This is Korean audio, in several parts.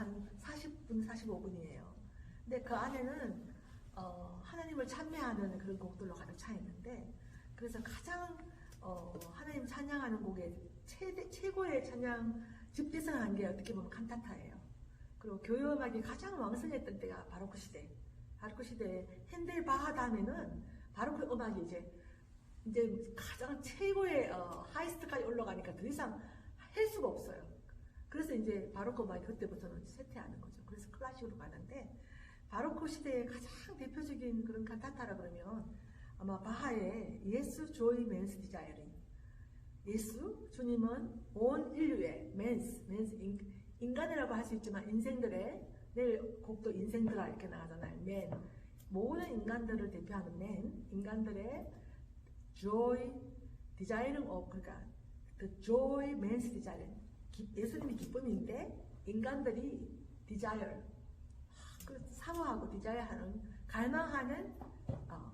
한 40분, 45분이에요. 근데 그 안에는 어, 하나님을 찬미하는 그런 곡들로 가득 차 있는데 그래서 가장 어, 하나님 찬양하는 곡의 최대, 최고의 찬양 집대성한 게 어떻게 보면 칸타타예요. 그리고 교회 음악이 가장 왕성했던 때가 바로 그 시대. 바로 그 시대에 핸델 바하 다음에는 바로 그 음악이 이제 이제 가장 최고의 어, 하이스트까지 올라가니까 더 이상 할 수가 없어요. 그래서 이제 바로크 음악이 그때부터는 쇠퇴하는 거죠. 그래서 클래식으로 가는데 바로크 시대의 가장 대표적인 그런 칸타타라 그러면 아마 바하의 예수 조이 맨스 디자이어링 예수 주님은 온 인류의 맨스 맨스 인, 인간이라고 할 수 있지만 인생들의 내일 곡도 인생들아 이렇게 나가잖아요. 맨 모든 인간들을 대표하는 맨 인간들의 desiring of 그러니까 the joy man's 예수님이 기쁨인데 인간들이 desire 그 사모하고 desire,하는 갈망하는 어,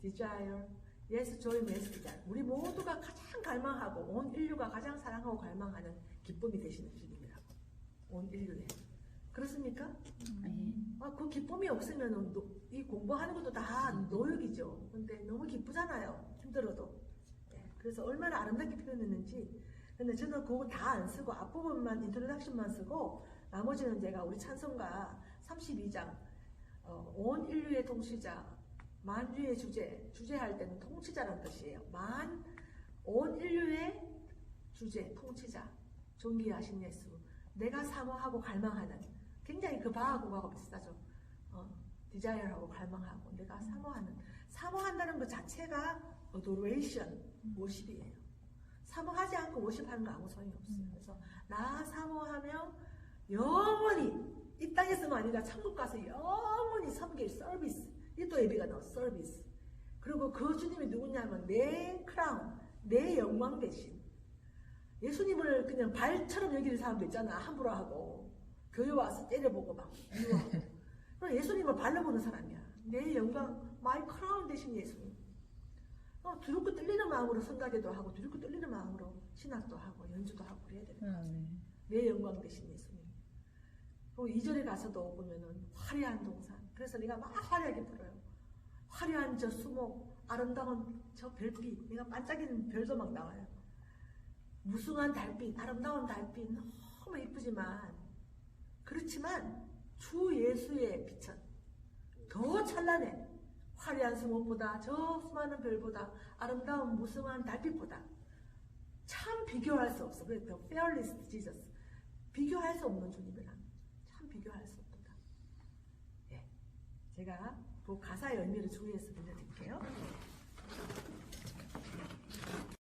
desire yes joy man's desire 우리 모두가 가장 갈망하고 온 인류가 가장 사랑하고 갈망하는 기쁨이 되시는 주님이라고 온 인류에 그렇습니까? 네. 아, 그 기쁨이 없으면 이 공부하는 것도 다 노역이죠. 근데 너무 기쁘잖아요. 힘들어도. 네, 그래서 얼마나 아름답게 표현했는지. 근데 저는 그거 다 안 쓰고 앞부분만 인트로덕션만 쓰고 나머지는 제가 우리 찬송가 32장 어, 온 인류의 통치자 만주의 주제 주제할 때는 통치자라는 뜻이에요. 만 온 인류의 주제 통치자 존귀하신 예수 내가 사모하고 갈망하는 굉장히 그 바하고하고 비슷하죠. 어, 디자이어하고 갈망하고 내가 사모하는 사모한다는 것 자체가 adoration worship이에요. 사모하지 않고 worship하는 거 아무 소용이 없어요. 그래서 나 사모하며 영원히 이 땅에서만 아니라 천국 가서 영원히 섬길 서비스. 이 또 예비가 나와 서비스. 그리고 그 주님이 누구냐면 내 크라운 내 영광 대신 예수님을 그냥 발처럼 여기는 사람도 있잖아. 함부로 하고. 교회 와서 때려보고 막 미워하고. 예수님을 발로 보는 사람이야. 내 영광 마이 크라운 대신 예수님. 어, 두렵고 떨리는 마음으로 성가대도 하고 두렵고 떨리는 마음으로 신학도 하고 연주도 하고 그래야 되는 거야 아, 네. 내 영광 대신 예수님. 그리고 2절에 가서도 보면은 화려한 동산 그래서 내가 막 화려하게 불어요. 화려한 저 수목 아름다운 저 별빛. 내가 반짝이는 별도 막 나와요. 무숭한 달빛 아름다운 달빛. 너무 이쁘지만 그렇지만 주 예수의 빛은 더 찬란해 화려한 수목보다 저 수많은 별보다 아름다운 무성한 달빛보다 참 비교할 수 없어. 그래서 fairless 비교할 수 없는 주님이란 참 비교할 수 없다. 예. 제가 그 가사의 의미를 주의해서 들려드릴게요.